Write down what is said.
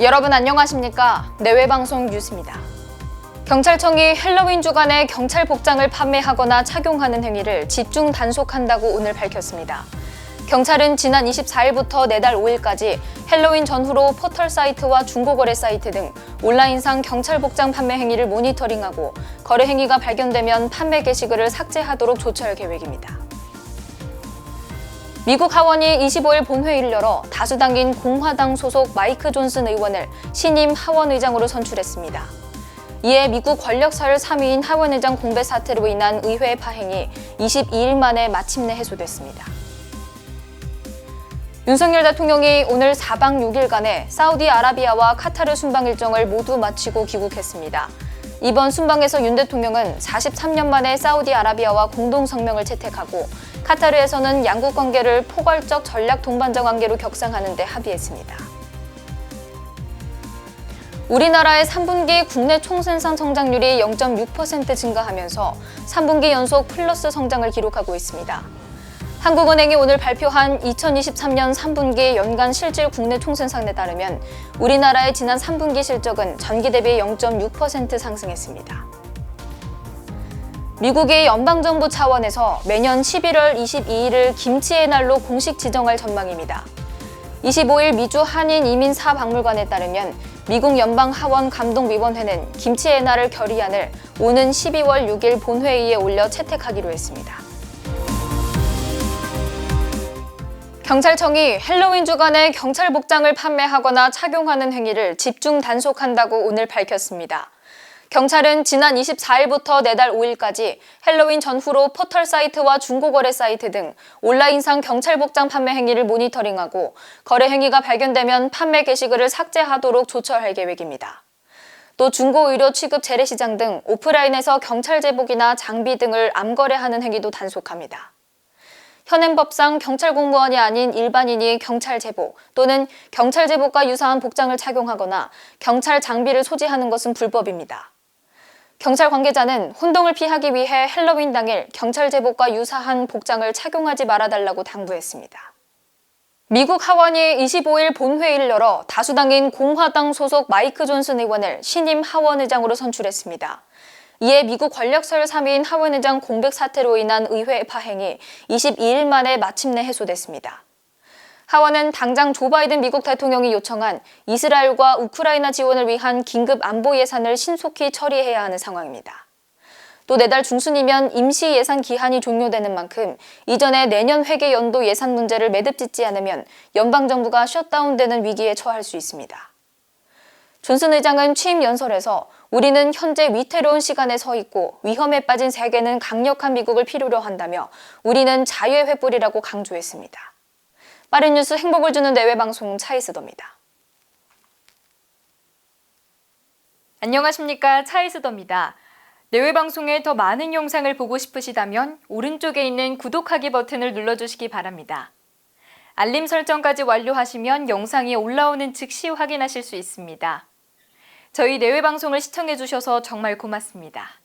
여러분 안녕하십니까? 내외방송 뉴스입니다. 경찰청이 헬로윈 주간에 경찰 복장을 판매하거나 착용하는 행위를 집중 단속한다고 오늘 밝혔습니다. 경찰은 지난 24일부터 내달 5일까지 헬로윈 전후로 포털 사이트와 중고거래 사이트 등 온라인상 경찰 복장 판매 행위를 모니터링하고 거래 행위가 발견되면 판매 게시글을 삭제하도록 조처할 계획입니다. 미국 하원이 25일 본회의를 열어 다수당인 공화당 소속 마이크 존슨 의원을 신임 하원 의장으로 선출했습니다. 이에 미국 권력서열 3위인 하원 의장 공백 사태로 인한 의회 파행이 22일 만에 마침내 해소됐습니다. 윤석열 대통령이 오늘 4박 6일간의 사우디아라비아와 카타르 순방 일정을 모두 마치고 귀국했습니다. 이번 순방에서 윤 대통령은 43년 만에 사우디아라비아와 공동 성명을 채택하고 카타르에서는 양국 관계를 포괄적 전략 동반자 관계로 격상하는 데 합의했습니다. 우리나라의 3분기 국내 총생산 성장률이 0.6% 증가하면서 3분기 연속 플러스 성장을 기록하고 있습니다. 한국은행이 오늘 발표한 2023년 3분기 연간 실질 국내 총생산에 따르면 우리나라의 지난 3분기 실적은 전기 대비 0.6% 상승했습니다. 미국의 연방정부 차원에서 매년 11월 22일을 김치의 날로 공식 지정할 전망입니다. 25일 미주 한인 이민 사 박물관에 따르면 미국 연방 하원 감독위원회는 김치의 날을 결의안을 오는 12월 6일 본회의에 올려 채택하기로 했습니다. 경찰청이 헬로윈 주간에 경찰 복장을 판매하거나 착용하는 행위를 집중 단속한다고 오늘 밝혔습니다. 경찰은 지난 24일부터 내달 5일까지 헬로윈 전후로 포털 사이트와 중고거래 사이트 등 온라인상 경찰 복장 판매 행위를 모니터링하고 거래 행위가 발견되면 판매 게시글을 삭제하도록 조처할 계획입니다. 또 중고 의료 취급 재래시장 등 오프라인에서 경찰 제복이나 장비 등을 암거래하는 행위도 단속합니다. 현행법상 경찰 공무원이 아닌 일반인이 경찰 제복 또는 경찰 제복과 유사한 복장을 착용하거나 경찰 장비를 소지하는 것은 불법입니다. 경찰 관계자는 혼동을 피하기 위해 헬로윈 당일 경찰 제복과 유사한 복장을 착용하지 말아달라고 당부했습니다. 미국 하원이 25일 본회의를 열어 다수당인 공화당 소속 마이크 존슨 의원을 신임 하원 의장으로 선출했습니다. 이에 미국 권력서열 3위인 하원 의장 공백 사태로 인한 의회 파행이 22일 만에 마침내 해소됐습니다. 하원은 당장 조 바이든 미국 대통령이 요청한 이스라엘과 우크라이나 지원을 위한 긴급 안보 예산을 신속히 처리해야 하는 상황입니다. 또 내달 중순이면 임시 예산 기한이 종료되는 만큼 이전에 내년 회계 연도 예산 문제를 매듭 짓지 않으면 연방 정부가 셧다운되는 위기에 처할 수 있습니다. 존슨 의장은 취임 연설에서 우리는 현재 위태로운 시간에 서 있고 위험에 빠진 세계는 강력한 미국을 필요로 한다며 우리는 자유의 횃불이라고 강조했습니다. 빠른 뉴스 행복을 주는 내외 방송 차이스더입니다. 안녕하십니까 차이스더입니다. 내외 방송의 더 많은 영상을 보고 싶으시다면 오른쪽에 있는 구독하기 버튼을 눌러주시기 바랍니다. 알림 설정까지 완료하시면 영상이 올라오는 즉시 확인하실 수 있습니다. 저희 내외 방송을 시청해 주셔서 정말 고맙습니다.